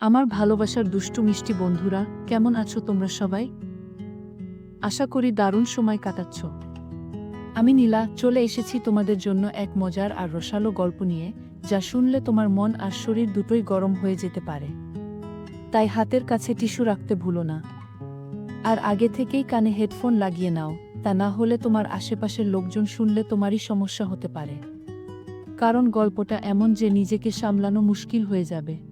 আমার ভালোবাসার দুষ্টু মিষ্টি বন্ধুরা, কেমন আছো তোমরা সবাই? আশা করি দারুণ সময় কাটাচ্ছ। আমি নীলা, চলে এসেছি তোমাদের জন্য এক মজার আর রসালো গল্প নিয়ে, যা শুনলে তোমার মন আর শরীর দুটোই গরম হয়ে যেতে পারে। তাই হাতের কাছে টিস্যু রাখতে ভুলো না। আর আগে থেকেই কানে হেডফোন লাগিয়ে নাও, তা না হলে তোমার আশেপাশের লোকজন শুনলে তোমারই সমস্যা হতে পারে। কারণ গল্পটা এমন যে নিজেকে সামলানো মুশকিল হয়ে যাবে।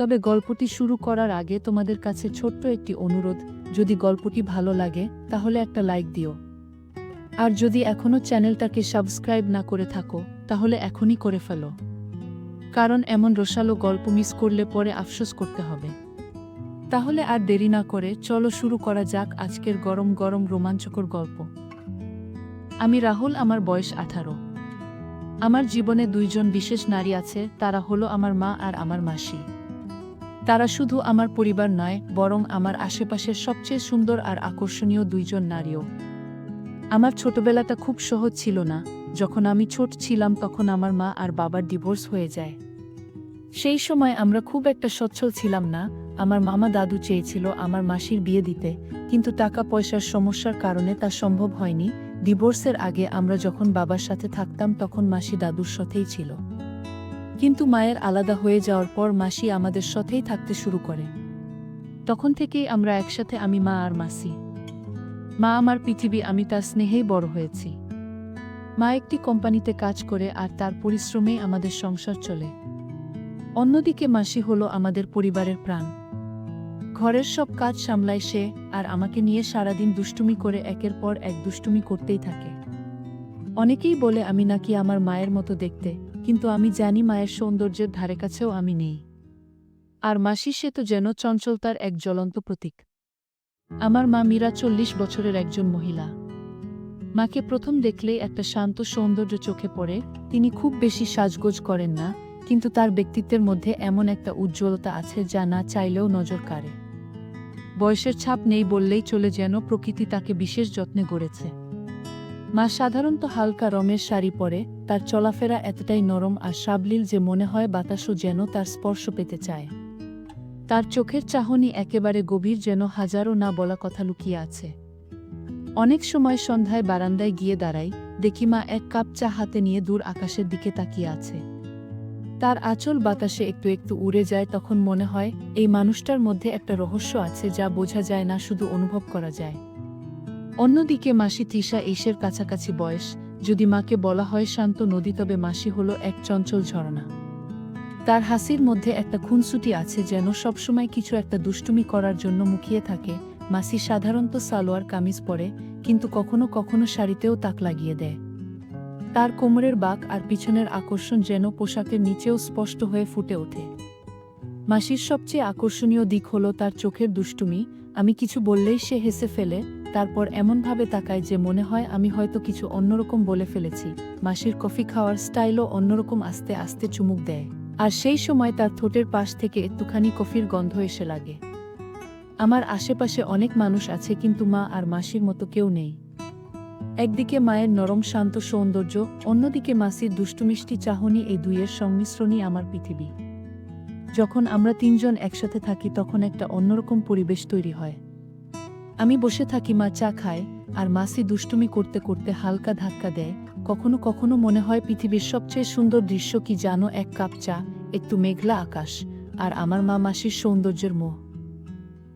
তবে গল্পটি শুরু করার আগে তোমাদের কাছে ছোট্ট একটি অনুরোধ। যদি গল্পটি ভালো লাগে, তাহলে একটা লাইক দিও। আর যদি এখনও চ্যানেলটাকে সাবস্ক্রাইব না করে থাকো, তাহলে এখনই করে ফেলো। কারণ এমন রসালো গল্প মিস করলে পরে আফসোস করতে হবে। তাহলে আর দেরি না করে চলো শুরু করা যাক আজকের গরম গরম রোমাঞ্চকর গল্প। আমি রাহুল, আমার বয়স আঠারো। আমার জীবনে দুইজন বিশেষ নারী আছে, তারা হলো আমার মা আর আমার মাসি। তারা শুধু আমার পরিবার নয়, বরং আমার আশেপাশের সবচেয়ে সুন্দর আর আকর্ষণীয় দুইজন নারীও। আমার ছোটবেলাটা খুব সহজ ছিল না। যখন আমি ছোট ছিলাম, তখন আমার মা আর বাবার ডিভোর্স হয়ে যায়। সেই সময় আমরা খুব একটা সচ্ছল ছিলাম না। আমার মামা দাদু চেয়েছিল আমার মাসির বিয়ে দিতে, কিন্তু টাকা পয়সার সমস্যার কারণে তা সম্ভব হয়নি। ডিভোর্সের আগে আমরা যখন বাবার সাথে থাকতাম, তখন মাসি দাদুর সাথেই ছিল। কিন্তু মায়ের আলাদা হয়ে যাওয়ার পর মাসি আমাদের সাথেই থাকতে শুরু করে। তখন থেকেই আমরা একসাথে আমি মা আর মাসি। মা আমার পৃথিবী, আমি তার স্নেহেই বড় হয়েছি। মা একটি কোম্পানিতে কাজ করে আর তার পরিশ্রমেই আমাদের সংসার চলে। অন্যদিকে মাসি হলো আমাদের পরিবারের প্রাণ। ঘরের সব কাজ সামলায় সে আর আমাকে নিয়ে সারাদিন দুষ্টুমি করে একের পর এক দুষ্টুমি করতেই থাকে। অনেকেই বলে, আমি নাকি আমার মায়ের মতো দেখতে। কিন্তু আমি জানি মায়ের সৌন্দর্যের ধারে কাছেও আমি নেই। আর মাসি সে তো যেন চঞ্চলতার এক জ্বলন্ত প্রতীক। আমার মা মীরা চল্লিশ বছরের একজন মহিলা। মাকে প্রথম দেখলেই একটা শান্ত সৌন্দর্য চোখে পড়ে, তিনি খুব বেশি সাজগোজ করেন না, কিন্তু তার ব্যক্তিত্বের মধ্যে এমন একটা উজ্জ্বলতা আছে যা না চাইলেও নজর কাড়ে। বয়সের ছাপ নেই বললেই চলে যেন প্রকৃতি তাকে বিশেষ যত্নে গড়েছে। মা সাধারণত হালকা রমের শাড়ি পরে, তার চলাফেরা এতটাই নরম আর সাবলীল যে মনে হয় বাতাসও যেন তার স্পর্শ পেতে চায়। তার চোখের চাহনি একেবারে গভীর যেন হাজারো না বলা কথা লুকিয়ে আছে। অনেক সময় সন্ধ্যায় বারান্দায় গিয়ে দাঁড়াই, দেখি মা এক কাপ চা হাতে নিয়ে দূর আকাশের দিকে তাকিয়ে আছে। তার আঁচল বাতাসে একটু একটু উড়ে যায়, তখন মনে হয়, এই মানুষটার মধ্যে একটা রহস্য আছে যা বোঝা যায় না, শুধু অনুভব করা যায়। অন্যদিকে মাসি তৃষা এসের কাছাকাছি বয়স। যদি মাকে বলা হয় শান্ত নদী, তবে মাসি হলো এক চঞ্চল ঝরনা। তার হাসির মধ্যে একটা খুনসুটি আছে যেন সবসময় কিছু একটা দুষ্টুমি করার জন্য মুখিয়ে থাকে। মাসি সাধারণত সালোয়ার, কামিজ পরে, কিন্তু কখনো কখনো শাড়িতেও তাক লাগিয়ে দেয়। তার কোমরের বাঁক আর পিছনের আকর্ষণ যেন পোশাকের নিচেও স্পষ্ট হয়ে ফুটে ওঠে। মাসির সবচেয়ে আকর্ষণীয় দিক হলো তার চোখের দুষ্টুমি, আমি কিছু বললেই সে হেসে ফেলে, তারপর এমনভাবে তাকায় যে মনে হয় আমি হয়তো কিছু অন্যরকম বলে ফেলেছি। মাসির কফি খাওয়ার স্টাইলও অন্যরকম আস্তে আস্তে চুমুক দেয়। আর সেই সময় তার ঠোঁটের পাশ থেকে একটুখানি কফির গন্ধ এসে লাগে। আমার আশেপাশে অনেক মানুষ আছে কিন্তু মা আর মাসির মতো কেউ নেই। একদিকে মায়ের নরম শান্ত সৌন্দর্য, অন্যদিকে মাসির দুষ্টুমিষ্টি চাহনি এই দুইয়ের সংমিশ্রণই আমার পৃথিবী। যখন আমরা তিনজন একসাথে থাকি, তখন একটা অন্যরকম পরিবেশ তৈরি হয়। আমি বসে থাকি, মা চা খায়, আর মাসি দুষ্টুমি করতে করতে হালকা ধাক্কা দেয়। কখনো কখনো মনে হয় পৃথিবীর সবচেয়ে সুন্দর দৃশ্য কি জানো? এক কাপ চা, একটু মেঘলা আকাশ, আর আমার মা মাসির সৌন্দর্যের মোহ।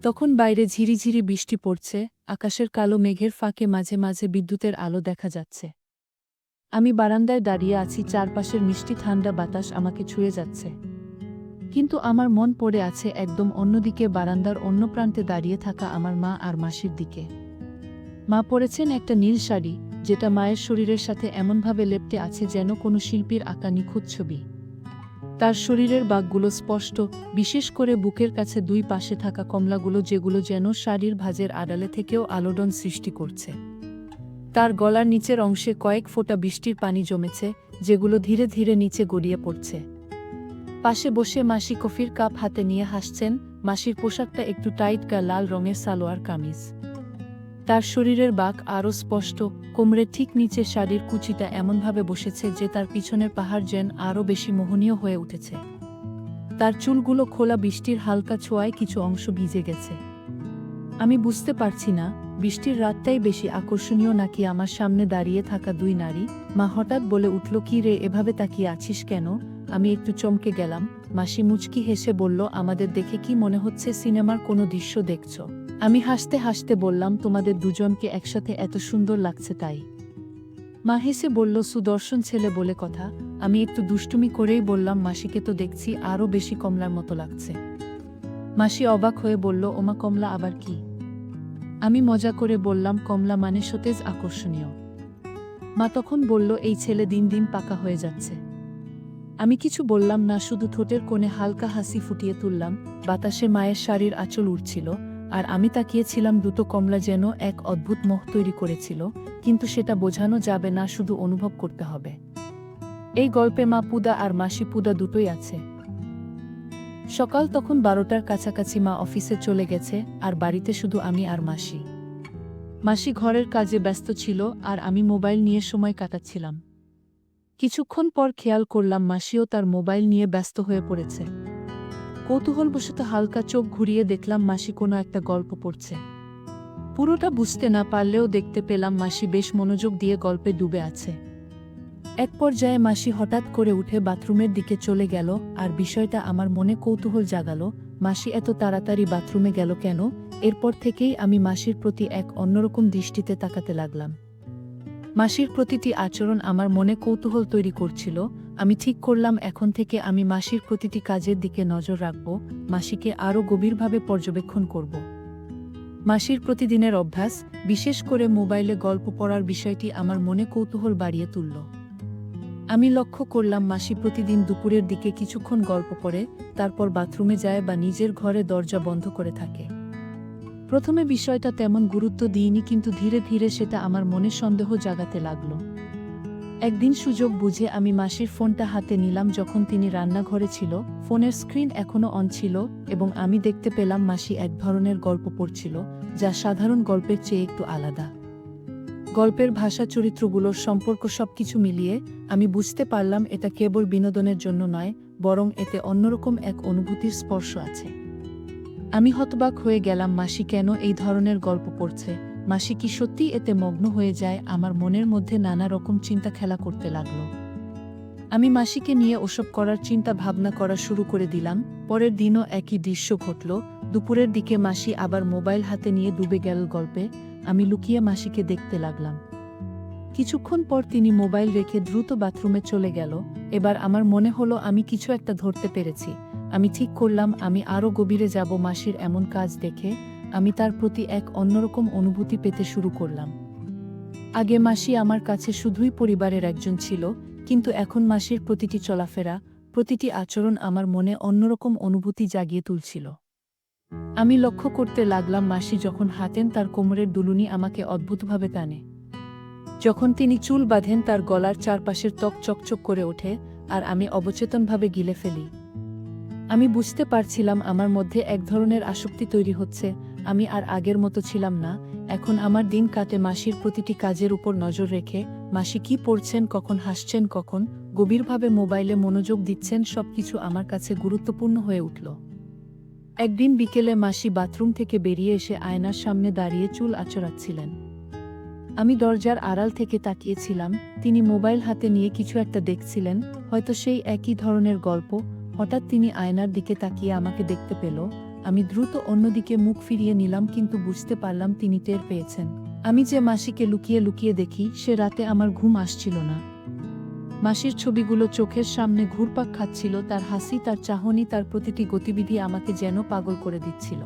তখন বাইরে ঝিরিঝিরি বৃষ্টি পড়ছে, আকাশের কালো মেঘের ফাঁকে মাঝে মাঝে বিদ্যুতের আলো দেখা যাচ্ছে। আমি বারান্দায় দাঁড়িয়ে আছি, চারপাশের মিষ্টি ঠান্ডা বাতাস আমাকে ছুঁয়ে যাচ্ছে। কিন্তু আমার মন পড়ে আছে একদম অন্যদিকে বারান্দার অন্য প্রান্তে দাঁড়িয়ে থাকা আমার মা আর মাসির দিকে। মা পরেছেন একটা নীল শাড়ি, যেটা মায়ের শরীরের সাথে এমনভাবে লেপটে আছে যেন কোনো শিল্পীর আঁকা নিখুঁত ছবি। তার শরীরের বাঘগুলো স্পষ্ট, বিশেষ করে বুকের কাছে দুই পাশে থাকা কমলাগুলো যেগুলো যেন শাড়ির ভাজের আড়ালে থেকেও আলোড়ন সৃষ্টি করছে। তার গলার নিচের অংশে কয়েক ফোঁটা বৃষ্টির পানি জমেছে, যেগুলো ধীরে ধীরে নিচে গড়িয়ে পড়ছে। পাশে বসে মাসি কফির কাপ হাতে নিয়ে হাসছেন, মাসির পোশাকটা একটু টাইট গা লাল রঙের সালোয়ার কামিজ। তার শরীরের বাঁক আরও স্পষ্ট কোমরের ঠিক নিচে শাড়ির কুচিটা এমনভাবে বসেছে যে তার পিছনের পাহাড় যেন আরও বেশি মোহনীয় হয়ে উঠেছে। তার চুলগুলো খোলা বৃষ্টির হালকা ছোঁয়ায় কিছু অংশ ভিজে গেছে। আমি বুঝতে পারছি না বৃষ্টির রাতটাই বেশি আকর্ষণীয় নাকি আমার সামনে দাঁড়িয়ে থাকা দুই নারী? মা হঠাৎ বলে উঠল, কি রে, এভাবে তাকিয়ে আছিস কেন? আমি একটু চমকে গেলাম। মাসি মুচকি হেসে বলল, আমাদের দেখে কি মনে হচ্ছে সিনেমার কোনো দৃশ্য দেখছ? আমি হাসতে হাসতে বললাম, তোমাদের দুজনকে একসাথে এত সুন্দর লাগছে তাই। মা হেসে বলল, সুদর্শন ছেলে বলে কথা। আমি একটু দুষ্টুমি করেই বললাম, মাসিকে তো দেখছি আরও বেশি কমলার মতো লাগছে। মাসি অবাক হয়ে বলল, ওমা, কমলা আবার কি? আমি মজা করে বললাম, কমলা মানে সতেজ আকর্ষণীয়। মা তখন বলল, এই ছেলে দিন দিন পাকা হয়ে যাচ্ছে। আমি কিছু বললাম না, শুধু ঠোঁটের কোণে হালকা হাসি ফুটিয়ে তুললাম, বাতাসে মায়ের শাড়ির আঁচল উঠছিল আর আমি তাকিয়েছিলাম দুটো কমলা যেন এক অদ্ভুত মোহ তৈরি করেছিল, কিন্তু সেটা বোঝানো যাবে না, শুধু অনুভব করতে হবে। এই গল্পে মা পুদা আর মাসি পুদা দুটোই আছে। সকাল তখন বারোটার কাছাকাছি মা অফিসে চলে গেছে, আর বাড়িতে শুধু আমি আর মাসি। মাসি ঘরের কাজে ব্যস্ত ছিল, আর আমি মোবাইল নিয়ে সময় কাটাচ্ছিলাম। কিছুক্ষণ পর খেয়াল করলাম মাসিও তার মোবাইল নিয়ে ব্যস্ত হয়ে পড়েছে। কৌতূহলবশত হালকা চোখ ঘুরিয়ে দেখলাম মাসি কোনো একটা গল্প পড়ছে। পুরোটা বুঝতে না পারলেও দেখতে পেলাম মাসি বেশ মনোযোগ দিয়ে গল্পে ডুবে আছে। এক পর্যায়ে মাসি হঠাৎ করে উঠে বাথরুমের দিকে চলে গেল আর বিষয়টা আমার মনে কৌতূহল জাগালো। মাসি এত তাড়াতাড়ি বাথরুমে গেল কেন? এরপর থেকেই আমি মাসির প্রতি এক অন্যরকম দৃষ্টিতে তাকাতে লাগলাম। মাসির প্রতিটি আচরণ আমার মনে কৌতূহল তৈরি করছিল। আমি ঠিক করলাম, এখন থেকে আমি মাসির প্রতিটি কাজের দিকে নজর রাখব, মাসিকে আরও গভীরভাবে পর্যবেক্ষণ করব। মাসির প্রতিদিনের অভ্যাস, বিশেষ করে মোবাইলে গল্প পড়ার বিষয়টি আমার মনে কৌতূহল বাড়িয়ে তুলল। আমি লক্ষ্য করলাম মাসি প্রতিদিন দুপুরের দিকে কিছুক্ষণ গল্প পড়ে তারপর বাথরুমে যায় বা নিজের ঘরে দরজা বন্ধ করে থাকে। প্রথমে বিষয়টা তেমন গুরুত্ব দিইনি, কিন্তু ধীরে ধীরে সেটা আমার মনে সন্দেহ জাগাতে লাগল। একদিন সুযোগ বুঝে আমি মাসির ফোনটা হাতে নিলাম, যখন তিনি রান্নাঘরে ছিল, ফোনের স্ক্রিন এখনও অন ছিল এবং আমি দেখতে পেলাম মাসি এক ধরনের গল্প পড়ছিল, যা সাধারণ গল্পের চেয়ে একটু আলাদা। গল্পের ভাষা চরিত্রগুলোর সম্পর্ক সবকিছু মিলিয়ে আমি বুঝতে পারলাম এটা কেবল বিনোদনের জন্য নয়, বরং এতে অন্যরকম এক অনুভূতির স্পর্শ আছে। আমি হতবাক হয়ে গেলাম, মাসি কেন এই ধরনের গল্প পড়ছে? মাসি কি সত্যি এতে মগ্ন হয়ে যায়? আমার মনের মধ্যে নানা রকম চিন্তা খেলা করতে লাগল। আমি মাসিকে নিয়ে ওসব করার চিন্তা ভাবনা করা শুরু করে দিলাম। পরের দিনও একই দৃশ্য ঘটল। দুপুরের দিকে মাসি আবার মোবাইল হাতে নিয়ে ডুবে গেল গল্পে। আমি লুকিয়ে মাসিকে দেখতে লাগলাম। কিছুক্ষণ পর তিনি মোবাইল রেখে দ্রুত বাথরুমে চলে গেল। এবার আমার মনে হলো আমি কিছু একটা ধরতে পেরেছি। আমি ঠিক করলাম, আমি আরও গভীরে যাব মাসির এমন কাজ দেখে। আমি তার প্রতি এক অন্যরকম অনুভূতি পেতে শুরু করলাম। আগে মাসি আমার কাছে শুধুই পরিবারের একজন ছিল, কিন্তু এখন মাসির প্রতিটি চলাফেরা, প্রতিটি আচরণ আমার মনে অন্যরকম অনুভূতি জাগিয়ে তুলছিল। আমি লক্ষ্য করতে লাগলাম মাসি যখন হাতেন তার কোমরের দুলুনি আমাকে অদ্ভুতভাবে টানে। যখন তিনি চুল বাঁধেন তার গলার চারপাশের ত্বক চকচক করে ওঠে আর আমি অবচেতনভাবে গিলে ফেলি। আমি বুঝতে পারছিলাম আমার মধ্যে এক ধরনের আসক্তি তৈরি হচ্ছে, আমি আর আগের মতো ছিলাম না, এখন আমার দিন কাটে মাসির প্রতিটি কাজের উপর নজর রেখে, মাসি কি পড়ছেন, কখন হাসছেন, কখন গভীরভাবে মোবাইলে মনোযোগ দিচ্ছেন, সবকিছু আমার কাছে গুরুত্বপূর্ণ হয়ে উঠল। একদিন বিকেলে মাসি বাথরুম থেকে বেরিয়ে এসে আয়নার সামনে দাঁড়িয়ে চুল আচড়াচ্ছিলেন। আমি দরজার আড়াল থেকে তাকিয়েছিলাম, তিনি মোবাইল হাতে নিয়ে কিছু একটা দেখছিলেন, হয়তো সেই একই ধরনের গল্প, হঠাৎ তিনি আয়নার দিকে তাকিয়ে আমাকে দেখতে পেল। আমি দ্রুত অন্যদিকে মুখ ফিরিয়ে নিলাম কিন্তু বুঝতে পারলাম তিনি টের পেয়েছেন। আমি যে মাসিকে লুকিয়ে লুকিয়ে দেখি, সে রাতে আমার ঘুম আসছিল না। মাসির ছবিগুলো চোখের সামনে ঘুরপাক খাচ্ছিল, তার হাসি, তার চাহনি, তার প্রতিটি গতিবিধি আমাকে যেন পাগল করে দিচ্ছিল।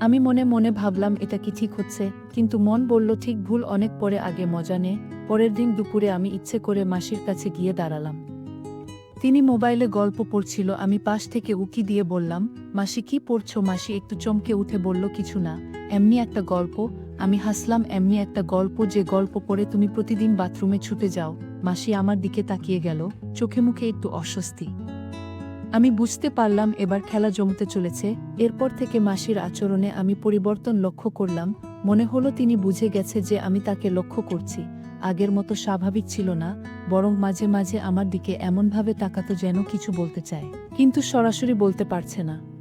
আমি মনে মনে ভাবলাম, এটা কি ঠিক হচ্ছে? কিন্তু মন বলল, ঠিক, ভুল, অনেক পরে, আগে মজা নে। পরের দিন দুপুরে আমি ইচ্ছে করে মাসির কাছে গিয়ে দাঁড়ালাম। তিনি মোবাইলে গল্প পড়ছিল, আমি পাশ থেকে উকি দিয়ে বললাম, মাসি, কি পড়ছো? মাসি একটু চমকে উঠে বলল, কিছু না, এমনি একটা গল্প। আমি হাসলাম, এমনি একটা গল্প, যে গল্প পড়ে তুমি প্রতিদিন বাথরুমে ছুটে যাও। মাসি আমার দিকে তাকিয়ে গেল, চোখে মুখে একটু অস্বস্তি। আমি বুঝতে পারলাম এবার খেলা জমতে চলেছে, এরপর থেকে মাসির আচরণে আমি পরিবর্তন লক্ষ্য করলাম, মনে হলো তিনি বুঝে গেছে যে আমি তাকে লক্ষ্য করছি। আগের মতো স্বাভাবিক ছিল না, বরং মাঝে মাঝে আমার দিকে এমনভাবে তাকাতো যেন কিছু বলতে চায়। কিন্তু সরাসরি বলতে পারছে না।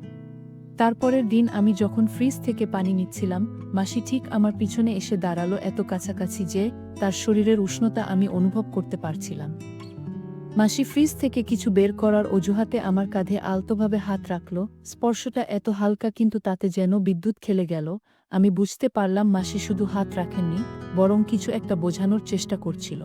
তারপরের দিন আমি যখন ফ্রিজ থেকে পানি নিচ্ছিলাম, মাসি ঠিক আমার পিছনে এসে দাঁড়াল এত কাছাকাছি যে, তার শরীরের উষ্ণতা আমি অনুভব করতে পারছিলাম। মাসি ফ্রিজ থেকে কিছু বের করার অজুহাতে আমার কাঁধে আলতোভাবে হাত রাখল, স্পর্শটা এত হালকা কিন্তু তাতে যেন বিদ্যুৎ খেলে গেল, আমি বুঝতে পারলাম মাসি শুধু হাত রাখেননি, বরং কিছু একটা বোঝানোর চেষ্টা করছিল।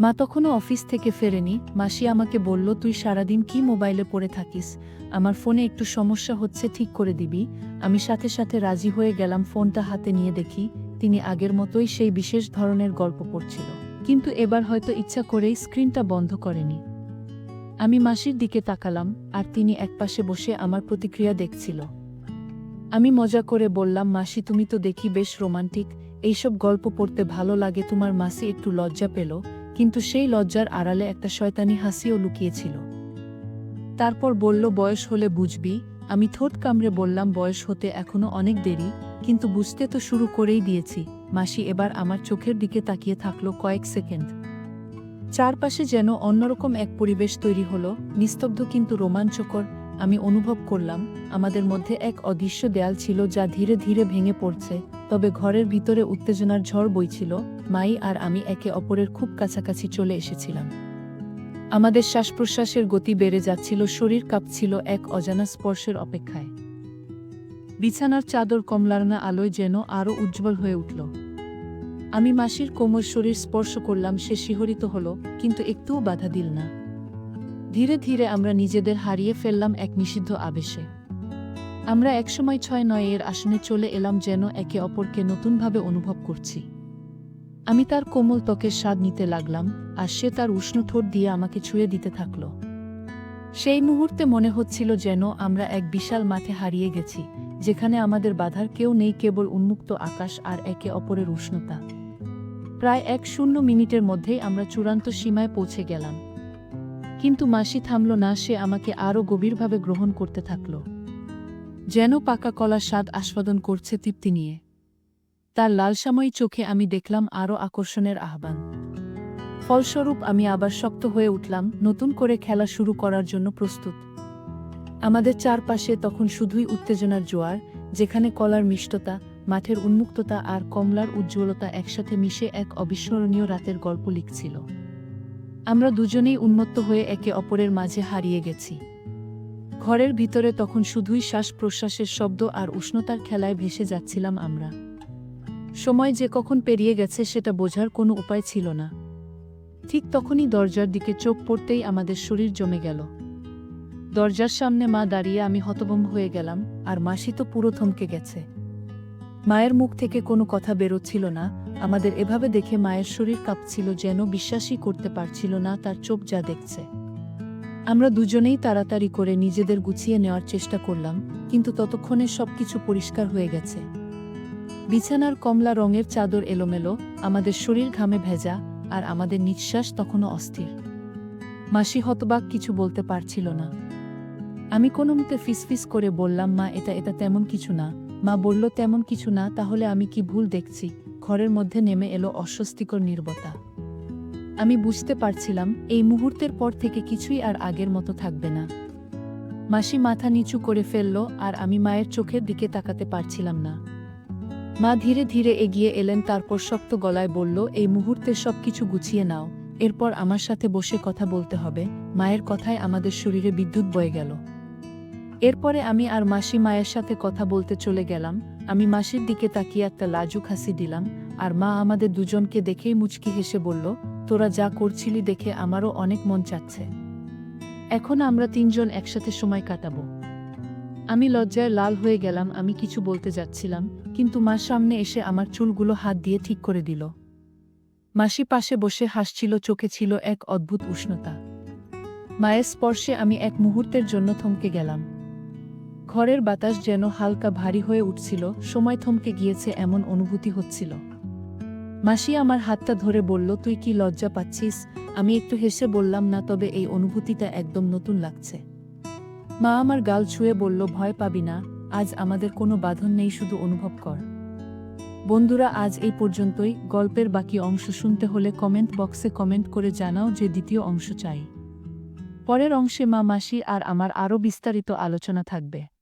মা তখনও অফিস থেকে ফেরেনি। মাসি আমাকে বলল, তুই সারাদিন কি মোবাইলে পড়ে থাকিস? আমার ফোনে একটু সমস্যা হচ্ছে, ঠিক করে দিবি। আমি সাথে সাথে রাজি হয়ে গেলাম, ফোনটা হাতে নিয়ে দেখি, তিনি আগের মতোই সেই বিশেষ ধরনের গল্প পড়ছিল। কিন্তু এবার হয়তো ইচ্ছা করেই স্ক্রিনটা বন্ধ করেনি। আমি মাসির দিকে তাকালাম, আর তিনি একপাশে বসে আমার প্রতিক্রিয়া দেখছিল। আমি মজা করে বললাম, মাসি, তুমি তো দেখি বেশ রোমান্টিক। এইসব গল্প পড়তে ভালো লাগে। তোমার মাসি একটু লজ্জা পেল। কিন্তু সেই লজ্জার আড়ালে একটা শয়তানি হাসিও লুকিয়েছিল। তারপর বলল, বয়স হলে বুঝবি। আমি ঠোঁট কামড়ে বললাম, বয়স হতে এখনও অনেক দেরি। কিন্তু বুঝতে তো শুরু করেই দিয়েছি। মাসি এবার আমার চোখের দিকে তাকিয়ে থাকল কয়েক সেকেন্ড। চারপাশে যেন অন্যরকম এক পরিবেশ তৈরি হলো। নিস্তব্ধ কিন্তু রোমাঞ্চকর। আমি অনুভব করলাম, আমাদের মধ্যে এক অদৃশ্য দেয়াল ছিল যা ধীরে ধীরে ভেঙে পড়ছে। তবে ঘরের ভিতরে উত্তেজনার ঝড় বইছিল, মাই আর আমি একে অপরের খুব কাছাকাছি চলে এসেছিলাম। আমাদের শ্বাস প্রশ্বাসের গতি বেড়ে যাচ্ছিল, শরীর কাঁপছিল এক অজানা স্পর্শের অপেক্ষায়। বিছানার চাদর কমলারনা আলোয় যেন আরও উজ্জ্বল হয়ে উঠল। আমি মাসির কোমর শরীর স্পর্শ করলাম, সে শিহরিত হল, কিন্তু একটুও বাধা দিল না। ধীরে ধীরে আমরা নিজেদের হারিয়ে ফেললাম এক নিষিদ্ধ আবেশে। আমরা একসময় ছয় নয় এর আসনে চলে এলাম যেন একে অপরকে নতুনভাবে অনুভব করছি। আমি তার কোমল ত্বকের স্বাদ নিতে লাগলাম, আর সে তার উষ্ণ ঠোঁট দিয়ে আমাকে ছুঁয়ে দিতে থাকল। সেই মুহূর্তে মনে হচ্ছিল যেন আমরা এক বিশাল মাঠে হারিয়ে গেছি, যেখানে আমাদের বাধার কেউ নেই, কেবল উন্মুক্ত আকাশ আর একে অপরের উষ্ণতা। প্রায় এক শূন্য মিনিটের মধ্যেই আমরা চূড়ান্ত সীমায় পৌঁছে গেলাম। কিন্তু মাসি থামল না, সে আমাকে আরও গভীরভাবে গ্রহণ করতে থাকল। যেন পাকা কলার স্বাদ আস্বাদন করছে তৃপ্তি নিয়ে। তার লালসাময়ী চোখে আমি দেখলাম আরও আকর্ষণের আহ্বান। ফলস্বরূপ আমি আবার শক্ত হয়ে উঠলাম, নতুন করে খেলা শুরু করার জন্য প্রস্তুত। আমাদের চারপাশে তখন শুধুই উত্তেজনার জোয়ার, যেখানে কলার মিষ্টতা, মাঠের উন্মুক্ততা আর কমলার উজ্জ্বলতা একসাথে মিশে এক অবিস্মরণীয় রাতের গল্প লিখছিল। আমরা দুজনেই উন্মত্ত হয়ে একে অপরের মাঝে হারিয়ে গেছি। ঘরের ভিতরে তখন শুধুই শ্বাস প্রশ্বাসের শব্দ আর উষ্ণতার খেলায় ভেসে যাচ্ছিলাম আমরা। সময় যে কখন পেরিয়ে গেছে সেটা বোঝার কোনো উপায় ছিল না। ঠিক তখনই দরজার দিকে চোখ পড়তেই আমাদের শরীর জমে গেল। দরজার সামনে মা দাঁড়িয়ে আমি হতভম্ব হয়ে গেলাম আর মাসি তো পুরো থমকে গেছে। মায়ের মুখ থেকে কোনো কথা বেরোচ্ছিল না, আমাদের এভাবে দেখে মায়ের শরীর কাঁপছিল যেন বিশ্বাসই করতে পারছিল না তার চোখ যা দেখছে। আমরা দুজনেই তাড়াতাড়ি করে নিজেদের গুছিয়ে নেওয়ার চেষ্টা করলাম, কিন্তু ততক্ষণে সবকিছু পরিষ্কার হয়ে গেছে। বিছানার কমলা রঙের চাদর এলোমেলো, আমাদের শরীর ঘামে ভেজা, আর আমাদের নিঃশ্বাস তখনও অস্থির। মাসি হতবাক কিছু বলতে পারছিল না। আমি কোনো মতে ফিসফিস করে বললাম, মা, এটা এটা তেমন কিছু না। মা বলল, তেমন কিছু না, তাহলে আমি কি ভুল দেখছি? ঘরের মধ্যে নেমে এলো অস্বস্তিকর নির্বতা। আমি বুঝতে পারছিলাম, এই মুহূর্তের পর থেকে কিছুই আর আগের মতো থাকবে না। মাসি মাথা নিচু করে ফেলল, আর আমি মায়ের চোখের দিকে তাকাতে পারছিলাম না। মা ধীরে ধীরে এগিয়ে এলেন, তারপর শক্ত গলায় বলল, এই মুহূর্তে সবকিছু গুছিয়ে নাও। এরপর আমার সাথে বসে কথা বলতে হবে। মায়ের কথায় আমাদের শরীরে বিদ্যুৎ বয়ে গেল। এরপরে আমি আর মাসি মায়ের সাথে কথা বলতে চলে গেলাম। আমি মাসির দিকে তাকিয়ে একটা লাজুক হাসি দিলাম, আর মা আমাদের দুজনকে দেখেই মুচকি হেসে বলল তোরা যা করছিলি দেখে আমারও অনেক মন চাচ্ছে। এখন আমরা তিনজন একসাথে সময় কাটাবো। আমি লজ্জায় লাল হয়ে গেলাম, আমি কিছু বলতে যাচ্ছিলাম, কিন্তু মা সামনে এসে আমার চুলগুলো হাত দিয়ে ঠিক করে দিল। মাসি পাশে বসে হাসছিল, চোখে ছিল এক অদ্ভুত উষ্ণতা। মায়ের স্পর্শে আমি এক মুহূর্তের জন্য থমকে গেলাম। ঘরের বাতাস যেন হালকা ভারী হয়ে উঠছিল, সময় থমকে গিয়েছে এমন অনুভূতি হচ্ছিল। মাসি আমার হাতটা ধরে বলল, তুই কি লজ্জা পাচ্ছিস? আমি একটু হেসে বললাম, না, তবে এই অনুভূতিটা একদম নতুন লাগছে। মা আমার গাল ছুঁয়ে বলল, ভয় পাবি না, আজ আমাদের কোনো বাঁধন নেই, শুধু অনুভব কর। বন্ধুরা, আজ এই পর্যন্তই। গল্পের বাকি অংশ শুনতে হলে কমেন্ট বক্সে কমেন্ট করে জানাও যে দ্বিতীয় অংশ চাই। পরের অংশে মা, মাসি আর আমার আরও বিস্তারিত আলোচনা থাকবে।